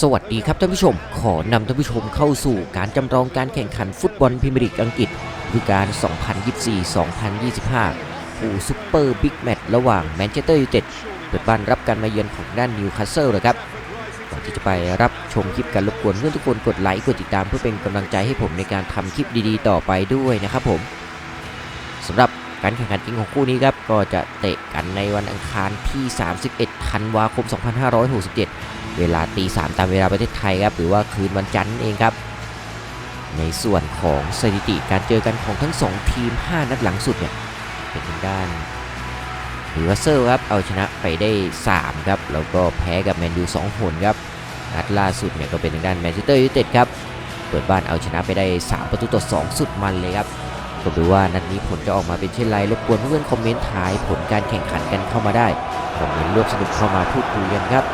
สวัสดีครับท่านผู้ชม ขอนำท่านผู้ชมเข้าสู่การจำลองการแข่งขันฟุตบอลพรีเมียร์ลีกอังกฤษฤดูกาล 2024-2025 ผู้ซุปเปอร์บิ๊กแมตช์ระหว่างแมนเชสเตอร์ยูไนเต็ดเปิดบ้านรับการมาเยือนของด้านนิวคาสเซิลนะครับก่อนที่จะไปรับชมคลิปกันรบกวนเพื่อนทุกคนกดไลค์กดติดตามเพื่อเป็นกำลังใจให้ผมในการทำคลิปดีๆ ต่อไปด้วยนะครับผม สำหรับการแข่งขันจริงของคู่นี้ครับก็จะเตะกันในวันอังคารที่ 31 ธันวาคม 2567 เวลาตีสามตามเวลาประเทศไทยครับหรือว่าคืนวันจันทร์เองครับในส่วนของสถิติการเจอกันของทั้ง 2 ทีม 5 นัดหลังสุดเนี่ยเป็นทางด้านนิวคาเซิลครับเอาชนะไปได้ 3 ครับ แล้วก็แพ้กับแมนยู2หนครับนัดล่าสุดเนี่ยก็เป็นทางด้านแมนเชสเตอร์ยูไนเต็ดครับ เปิดบ้านเอาชนะไปได้ 3 ประตูต่อ 2 สุดมันเลยครับ ก็ดูว่านัดนี้ผลจะออกมาเป็นเช่นไรรบกวนเพื่อนๆคอมเมนต์ถ่ายผลการแข่งขันกันเข้ามาได้คอมเมนต์ร่วมสนุกเข้ามาพูดคุยกันครับ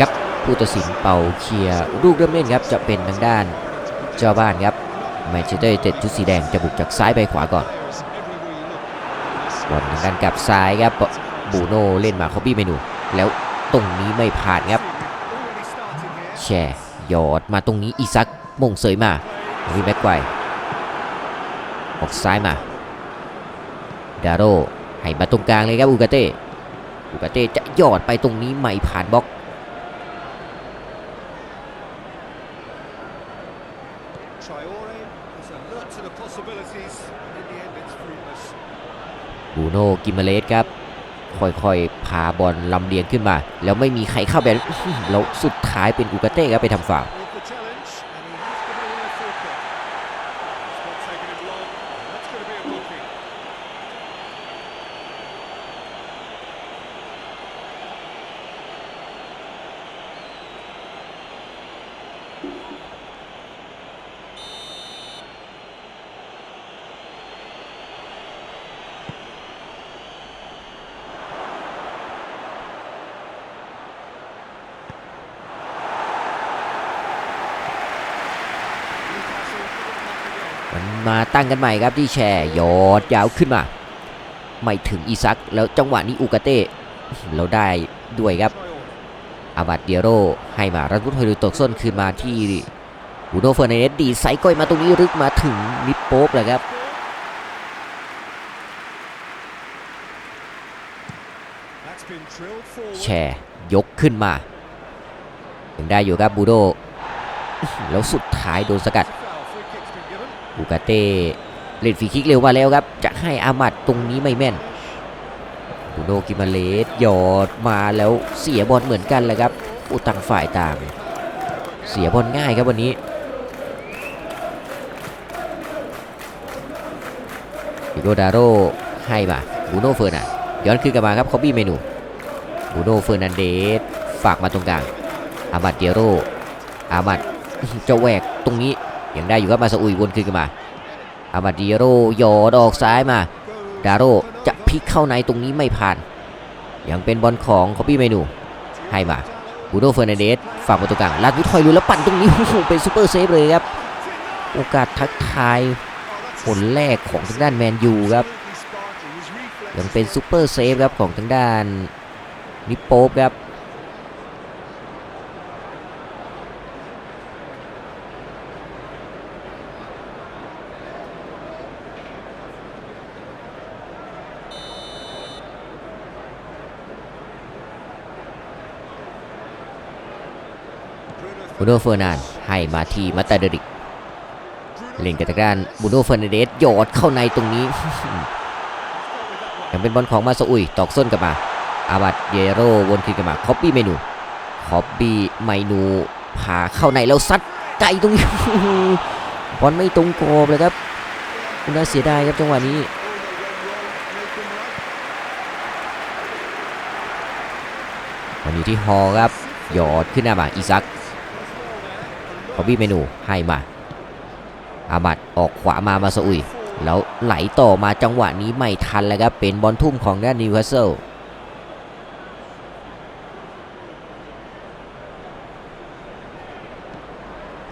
ครับผู้ตัดสินเป่าเคลียร์ลูกเริ่มเล่นครับจะเป็นทางด้านเจ้าบ้านครับแมนเชสเตอร์ยูไนเต็ดชุดสีแดงจะบุกจากซ้ายไปขวาก่อนบอลทางด้านกลับซ้ายครับบูโน่เล่นมาคอปปี้เมนู แล้วตรงนี้ไม่ผ่านครับแช่หยอดมาตรงนี้อีซักมงเสยมาวิแม็กไกวออกซ้ายมาดาโรให้มาตรงกลางเลยครับอูกาเต้อูกาเต้จะหยอดไปตรงนี้ไม่ผ่านบล็อก Traore is alert to the possibilities. In the end, it's fruitless. บูโน่กิมเมเลสครับ ค่อยๆ พาบอลลำเลียงขึ้นมา แล้วไม่มีใครเข้าแบบแล้วสุดท้ายเป็นอูกาเต้ครับไปทำฝาว ตั้งกันใหม่ครับที่แชร์ยอดยาวขึ้นมา ไม่ถึงอีซักแล้วจังหวะนี้อูกาเต้เราได้ด้วยครับอาบัดเดียโรให้มารัตวุฒฮอยลุตกส้นคืนมาที่บูโนเฟอร์นันสดีไซก้อยมาตรงนี้ลึกมาถึงนิปโป๊ปเลยครับแชร์ยกขึ้นมายังได้อยู่ครับบูโดแล้วสุดท้ายโดนสกัด บูกาเต้เล่นฟรีคิกเร็วมาแล้วครับ จะให้อามัดตรงนี้ไม่แม่นบูโนกิมาเลสหยอดมาแล้วเสียบอลเหมือนกันเลยครับอุตังฝ่ายต่างเสียบอลง่ายครับวันนี้ปิโกดาโรให้มาบูโนเฟอร์นันย้อนคืนกลับมาครับคอบี้เมนูบูโนเฟอร์นันเดสฝากมาตรงกลางอามัดเดียโรอามัดจะแหวกตรงนี้ ยังได้อยู่ครับมาซาอุยวนคืนกันมาอามาดิโรหยอดออกซ้ายมา ดาโรจะพลิกเข้าในตรงนี้ไม่ผ่าน ยังเป็นบอลของคอปี้เมนู ให้มาบูโดเฟอร์นันเดสฝากประตูกลางลาดวิทอยลุยแล้วปั่นตรงนี้โอ้โหเป็นซูเปอร์เซฟเลยครับ โอกาสทักทายผลแรกของทางด้านแมนยูครับ ยังเป็นซูเปอร์เซฟครับของทางด้านนิโป๊ครับ โนเฟอร์นานให้มาที่มาตาเดริก เล่นกับทางด้านบูโนเฟอร์นันเดสหยอดเข้าในตรงนี้ยังเป็นบอลของมาซาอุยตอกส้นกลับมา อาบัดเยโรวนคืนกลับมาคอปปี้เมนูคอปปี้เมนูพาเข้าในแล้วซัดไกลตรงนี้บอลไม่ตรงกรอบเลยครับน่าเสียดายครับจังหวะนี้วันนี้ที่ฮอครับหยอดขึ้นหน้ามาอีซัก พอบี้เมนูให้มา อาบัตออกขวามามาซาอุย แล้วไหลต่อมาจังหวะนี้ไม่ทันเลยครับ เป็นบอลทุ่มของด้นนิวคาสเซิล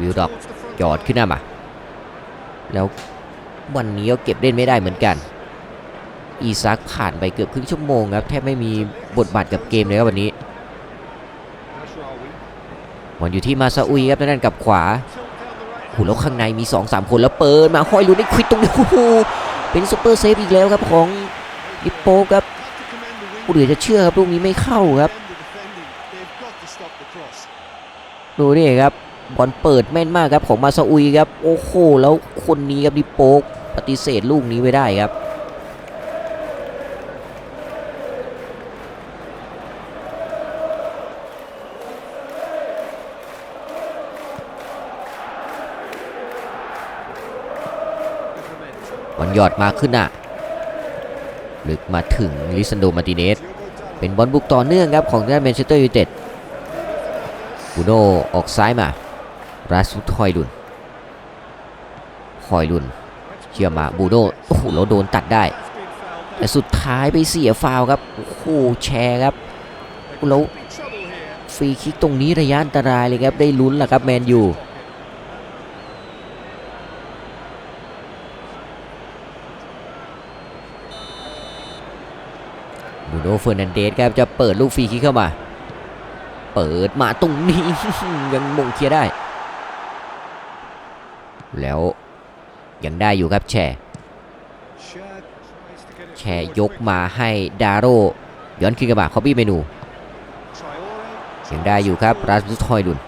วิลดอกหอดขึ้นหน้ามา แล้ววันนี้ก็เก็บเล่นไม่ได้เหมือนกัน อีซักผ่านไปเกือบครึ่งชั่วโมงครับ แทบไม่มีบทบาทกับเกมเลยครับวันนี้ บอลอยู่ที่มาซาอุยครับด้านกับขวา Tilt down the right. โหแล้วข้างในมี 2-3 คนแล้วเปิดมาห้อยลุ้นได้ควิดตรงนี้โอ้โหเป็นซุปเปอร์เซฟอีกแล้วครับของลิปโป้ครับผู้เหลือจะเชื่อครับลูกนี้ไม่เข้าครับ ดูนี่ครับบอลเปิดแม่นมากครับของมาซาอุยครับ โอ้โหแล้วคนนี้ครับดิโป๊กปฏิเสธลูกนี้ไว้ได้ครับ หยอดมาขึ้นอะลึกมาถึงลิซันโดมาติเนสเป็นบอลบุกต่อเนื่องครับของด้านแมนเชสเตอร์ยูไนเต็ดบูโนออกซ้ายมา ราสุดฮอยลุนฮอยลุนเชื่อมาบูโนโอ้โหเราโดนตัดได้ แต่สุดท้ายไปเสียฟาวครับโอ้โหแชร์ครับแล้วฟรีคิกตรงนี้ระยะอันตรายเลยครับได้ลุ้นแหละครับแมนยู โนเฟอร์นันเดสครับจะเปิดลูกฟรีคิกเข้ามา เปิดมาตรงนี้ ยังมงเคลียร์ได้ แล้วยังได้อยู่ครับแชร์แชร์ยกมาให้ดาโรย้อนขึ้นกระบะคอบบี้เมนูยังได้อยู่ครับราสมุสทอยลุน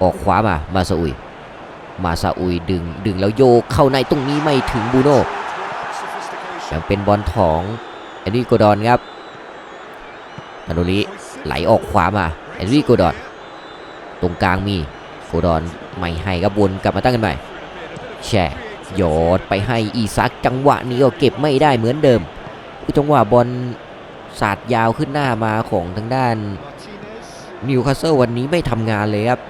ออกขวามามาซาอุย มาซาอุยดึงดึงแล้วโยกเข้าในตรงนี้ไม่ถึงบูโน่ยังเป็นบอลของเอนริโกดอนครับ ธนุริไหลออกขวามาเอนริโกดอน ตรงกลางมีโกดอนไม่ให้ครับวนกลับมาตั้งกันใหม่แช่ยอดไปให้อีซักจังหวะนี้ก็เก็บไม่ได้เหมือนเดิมจังหวะบอลสาดยาวขึ้นหน้ามาของทางด้านนิวคาสเซิลวันนี้ไม่ทำงานเลยครับ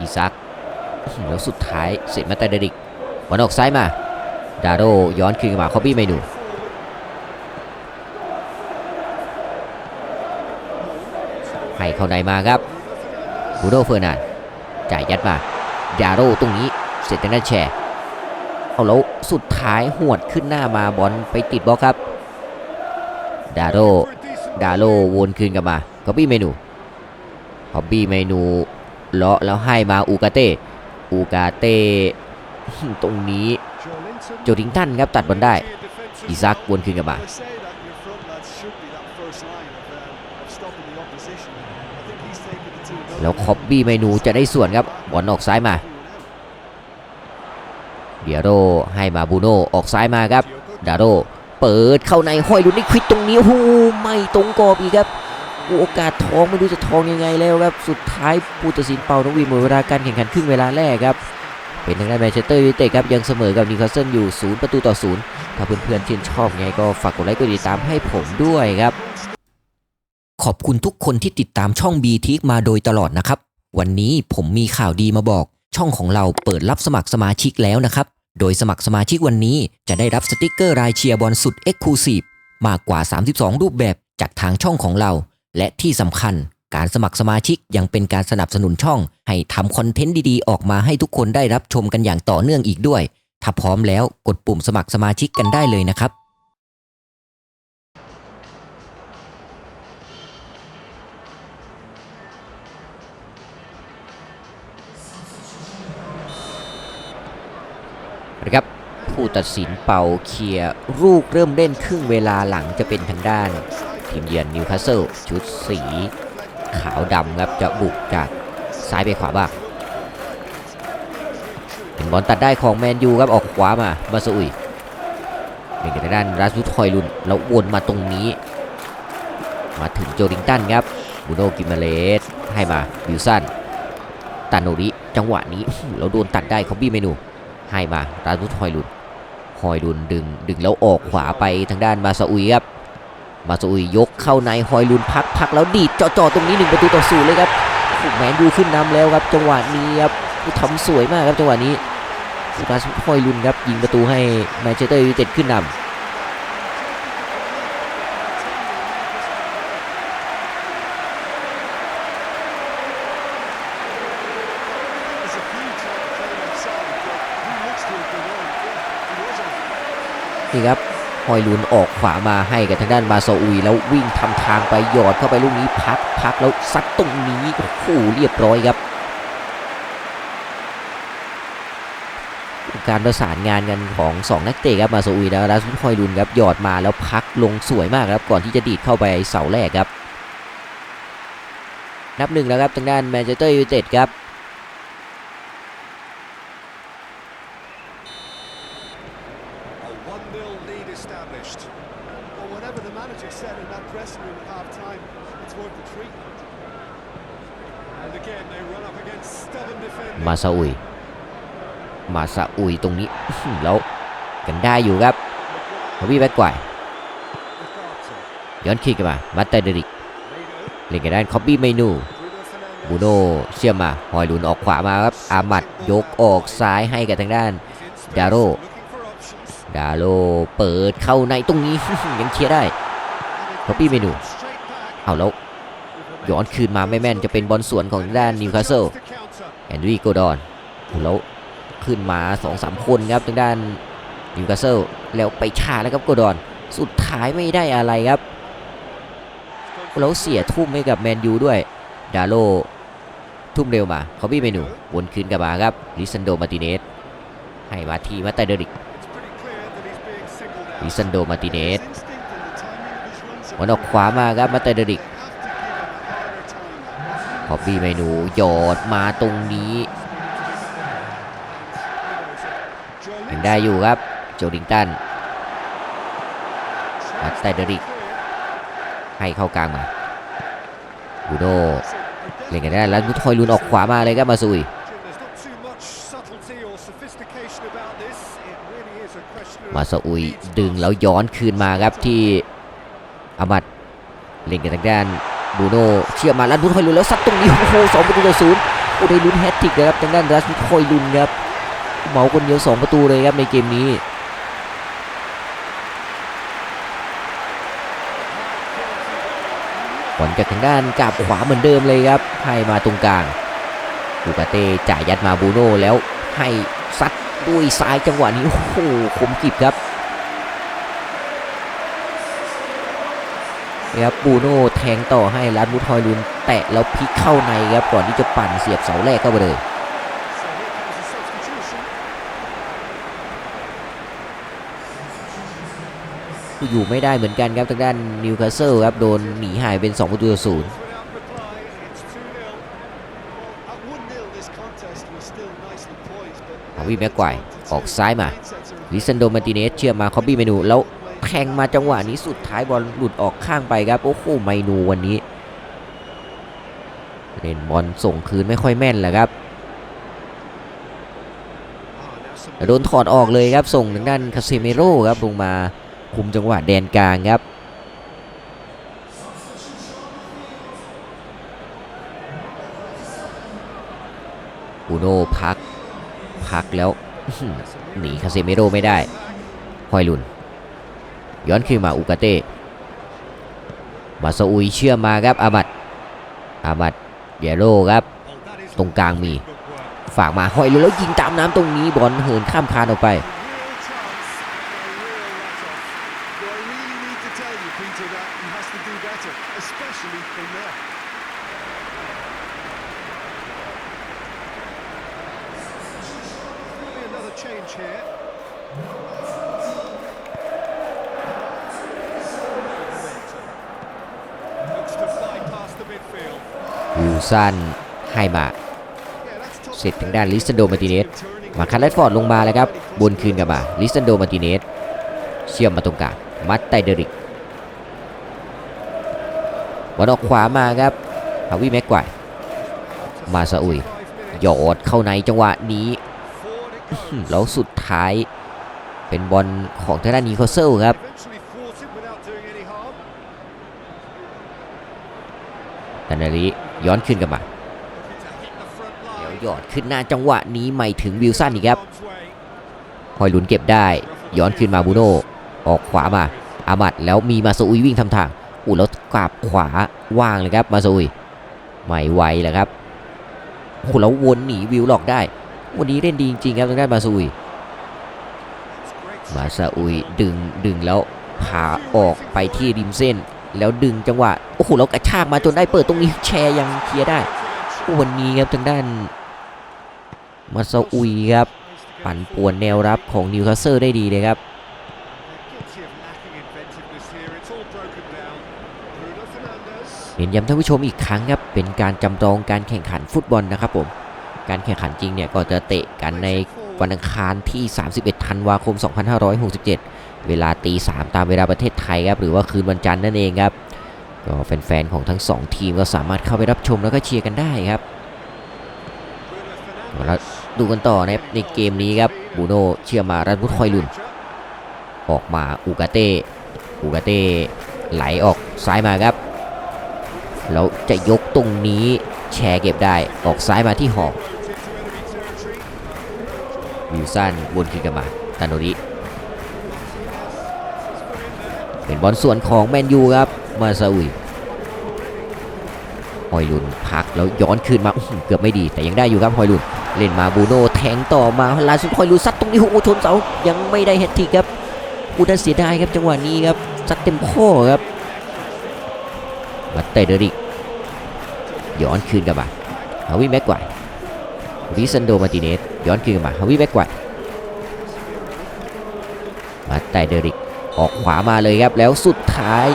อีซัก แล้วสุดท้ายเสร็จมาแต่เดริกบอลออกซ้ายมา ดาโดย้อนคืนมาคอบี้เมนูให้เข้าในมาครับบูโดเฟอร์นานจ่ายยัดมา ดาโดตรงนี้เสร็จทางด้านแชร์เอาแล้วสุดท้ายหวดขึ้นหน้ามาบอลไปติดบล็อกครับ ดาโดดาโลวนคืนกลับมาคอบี้เมนูคอบบี้เมนูเลาะแล้วให้มาอูกาเต้ อูกาเต้ตรงนี้ Joelinton. โจดิงตันครับตัดบอลได้อีซักวนคืนกลับมา I say that your front lads should be that first line of, um, of stopping the opposition. I think he's taken the two. แล้วคอบบี้เมนูจะได้ส่วนครับบอลออกซ้ายมา เดียโรให้มาบูโนออกซ้ายมาครับดาโรเปิดเข้าในห้อยลุนนี่ควิดตรงนี้โอ้โหไม่ตรงกรอบอีกครับ โอโอกาสทองไม่รู้จะทองยังไงแล้วครับ สุดท้ายผู้ตัดสินเป่านกหวีดหมดเวลาการแข่งขันครึ่งเวลาแรกครับ เป็นทางด้านแมนเชสเตอร์ยูไนเต็ดครับยังเสมอกับนิวคาสเซิลอยู่0ประตูต่อ0ถ้าเพื่อนๆชื่นชอบไงก็ฝากกดไลค์กดติดตามให้ผมด้วยครับ ขอบคุณทุกคนที่ติดตามช่อง b ีทิกมาโดยตลอดนะครับ วันนี้ผมมีข่าวดีมาบอก ช่องของเราเปิดรับสมัครสมาชิกแล้วนะครับโดยสมัครสมาชิกวันนี้จะได้รับสติกเกอร์รายเชียร์บอลสุด e x c l u s i v e มากกว่า 32 รูปแบบจากทางช่องของเรา และที่สำคัญการสมัครสมาชิกยังเป็นการสนับสนุนช่อง ให้ทำคอนเทนต์ดีๆ ออกมาให้ทุกคนได้รับชมกันอย่างต่อเนื่องอีกด้วย ถ้าพร้อมแล้วกดปุ่มสมัครสมาชิกกันได้เลยนะครับ นะครับ ผู้ตัดสินเป่าเคลียร์ลูกเริ่มเล่นครึ่งเวลาหลังจะเป็นทางด้าน ทีมเยือนนิวคาสเซิลชุดสีขาวดำครับจะบุกจากซ้ายไปขวาบ้างเป็นบอลตัดได้ของแมนยูครับออกขวามามาสอุยเป็นทางด้านราสุทอยลุนแล้ววนมาตรงนี้ มาถึงโจลิงตันครับบูโนกิมาเลสให้มาวิลสันตาโนริจังหวะนี้เราโดนตัดได้คอบบี้เมนู ให้มาราสุทอยลุนฮอยลุนดึงดึงแล้วออกขวาไปทางด้านมาซาอุยครับ มาซูอุยยกเข้าในฮอยลุนพักพักแล้วดีดเจาะๆตรงนี้1ประตูต่อศูนย์เลยครับแมนยูขึ้นนำแล้วครับ จังหวะนี้ครับทำสวยมากครับจังหวะนี้สุภาสุฮอยลุนครับยิงประตูให้แมนเชสเตอร์ยูไนเต็ดขึ้นนำนี่ครับ ฮอยลุนออกขวามาให้กับทางด้านมาโซอุยแล้ววิ่งทำทางไปหยอดเข้าไปลูกนี้พักพักแล้วซัดตรงนี้โอ้โหเรียบร้อยครับ การประสานงานกันของ 2 นักเตะครับมาโซอุยและรัสฮอยลุนครับหยอดมาแล้วพักลงสวยมากครับก่อนที่จะดีดเข้าไปเสาแรกครับนับหนึ่งแล้วครับทางด้านแมนเชสเตอร์ยูไนเต็ดครับ มาซาอุย มาซาอุยตรงนี้แล้วกันได้อยู่ครับฮาวิแบ็กไกวย้อนคิกกันมา มาเตเดริกเล่นกันด้านคอบบี้เมนูบูโน่เชื่อมมาฮอยลุนออกขวามาครับ อามัดยกออกซ้ายให้กับทางด้าน He's in space, Darrow. looking for options. ดาโลเปิดเข้าในตรงนี้ยังเคลียร์ได้ And it Copy brings menu. it straight back. เอาแล้ว ย้อนคืนมาไม่แม่นจะเป็นบอลสวนของทางด้านนิวคาสเซิลแอนดรีโกดอนแล้วขึ้นมา2อสามคนครับทางด้านนิวคาสเซิลแล้วไปชาแล้วครับโกดอน สุดท้ายไม่ได้อะไรครับ แล้วเสียทุ่มให้กับแมนยูด้วยดาโลทุ่มเร็วมาคอบี้เมนูวนคืนกลับมาครับลิซันโดมาติเนสให้มาทีมาไตเดริกลิซันโดมาติเนสวันออกขวามาครับมาไตเดริก have to give him a harder time. คอบี้เมนูหยดมาตรงนี้ยังได้อยู่ครับ โจลิงตันมาไตเดริก ให้เข้ากลางมาบูโน่เล่นกันได้แล้วนุทอยลุนออกขวามาเลยครับมาซุยมาซาอุยดึงแล้วย้อนคืนมาครับที่อามัดเล่นกันทางด้าน บูโน่เชื่อมาแล้วนุทอยลุนแล้วซัดตรงนี้โอ้โหสองประตูต่อศูนย์โอ้ได้ลุ้นแฮตทริกเลยครับทางด้านรัสนุทอยลุนครับเหมาคนเดียวสองประตูเลยครับในเกมนี้บอลจากทางด้านกาบขวาเหมือนเดิมเลยครับ ให้มาตรงกลางบูกาเต้จ่ายยัดมาบูโน่แล้วให้ซัดด้วยซ้ายจังหวะนี้โอ้โหคมกิบครับ ครับบูโน่แทงต่อให้ลัดมุทฮอยลุนแตะแล้วพลิกเข้าในครับก่อนที่จะปั่นเสียบเสาแรกเข้าไปเลยอยู่ไม่ได้เหมือนกันครับทางด้านนิวคาสเซิลครับโดนหนีหายเป็น2ประตูต่อศูนย์ Without reply, it's 2-0. At 1-0, this contest was still nicely poised, but อาวิแม็กไกวออกซ้ายมาลิซันโดมาติเนสเชื่อมมาคอบบี้เมนูแล้ว แทงมาจังหวะนี้สุดท้ายบอลหลุดออกข้างไปครับโอ้โหไมนูวันนี้เล่นบอลส่งคืนไม่ค่อยแม่นแหละครับโดนถอดออกเลยครับส่งทางด้านคาเซเมโร่ครับลงมาคุมจังหวะแดนกลางครับอูโน่พัก พักแล้วหนีคาเซเมโร่ไม่ได้ฮอยลุน ย้อนคืนมาอุกาเต้มาซาอุยเชื่อมาครับอามัดอามัดเยโร่ครับ ตรงกลางมี ฝากมาฮอยลุนแล้วยิงตามน้ำตรงนี้บอลเหินข้ามคานออกไป วิลสันให้มา เสร็จทางด้านลิซันโดมาติเนสมาคันแรดฟอร์ดลงมาแล้วครับบนคืนกลับมาลิซันโดมาติเนสเชื่อมมาตรงกลางมัดไตเดริกบอลออกขวามาครับฮาวิแม็กไกวมาซาอุยหยอดเข้าในจังหวะนี้แล้วสุดท้ายเป็นบอลของทางด้านนิโคเซลครับ Eventually thwarted without doing any harm. ตันนาริ ย้อนขึ้นกลับมาเดี๋ยวหยอดขึ้นหน้าจังหวะนี้ไม่ถึงวิลสันอีกครับ Arm's way. ฮอยลุนเก็บได้ย้อนขึ้นมาบูโน่ออกขวามาอามัดแล้วมีมาซาอุยวิ่งทำทางอู้แล้วกราบขวาว่างเลยครับมาซาอุยไม่ไหวแล้วครับโอ้แล้ววนหนีวิวหลอกได้ วันนี้เล่นดีจริงๆครับทางด้านมาซาอุยมาซาอุยดึงดึงแล้วพาออกไปที่ริมเส้น แล้วดึงจังหวะโอ้โหแล้วกระชากมาจนได้เปิดตรงนี้แชร์ยังเคลียร์ได้วันนี้ครับทางด้านมาซาอุยครับปั่นป่วนแนวรับของนิวคาสเซิลได้ดีเลยครับเน้นย้ำท่านผู้ชมอีกครั้งครับเป็นการจำลองการแข่งขันฟุตบอลนะครับผมการแข่งขันจริงเนี่ยก็จะเตะกันในวันอังคารที่ 31 ธันวาคม 2567 เวลาตี3ตามเวลาประเทศไทยครับหรือว่าคืนวันจันทร์นั่นเองครับก็แฟนๆของทั้ง 2 ทีมก็สามารถเข้าไปรับชมแล้วก็เชียร์กันได้ครับแล้วดูกันต่อนะครับในเกมนี้ครับบูโน่เชื่อมารันพุทคอยลุนออกมาอูกาเต้อูกาเต้ไหลออกซ้ายมาครับแล้วจะยกตรงนี้แชร์เก็บได้ออกซ้ายมาที่หอกวิลสันวนคืนกลับมาตาโนริ เป็นบอลส่วนของแมนยูครับมาซาอุยฮอยลุนพักแล้วย้อนคืนมาเกือบไม่ดีแต่ยังได้อยู่ครับฮอยลุนเล่นมาบูโน่แทงต่อมาลาสุดฮอยลุนซัดตรงนี้โอ้โชนเสายังไม่ได้แฮตทริกครับอุดาเสียดายครับจังหวะนี้ครับซัดเต็มข้อครับมาเตเดริกย้อนคืนกลับมาฮาวิแม็กไกวร์วิซันโดมาติเนสย้อนคืนกลับมาฮาวิแม็กไกวมาเตเดริก ออกขวามาเลยครับแล้วสุดท้าย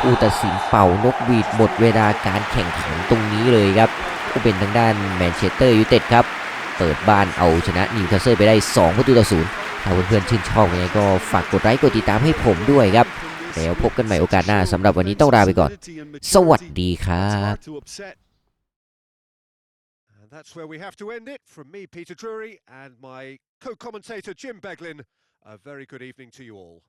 ผู้ตัดสินเป่านกหวีดหมดเวลาการแข่งขันตรงนี้เลยครับก็เป็นทางด้านแมนเชสเตอร์ยูไนเต็ดครับเปิดบ้านเอาชนะนิวคาสเซิลไปได้ 2 ประตูต่อศูนย์ถ้าเพื่อนๆชื่นชอบยังไงก็ฝากกดไลค์กดติดตามให้ผมด้วยครับ แล้วพบกันใหม่โอกาสหน้าสำหรับวันนี้ต้องลาไปก่อน สวัสดีครับ that's where we have to end it. From me, Peter Drury, and my co-commentator Jim Beglin. A very good evening to you all.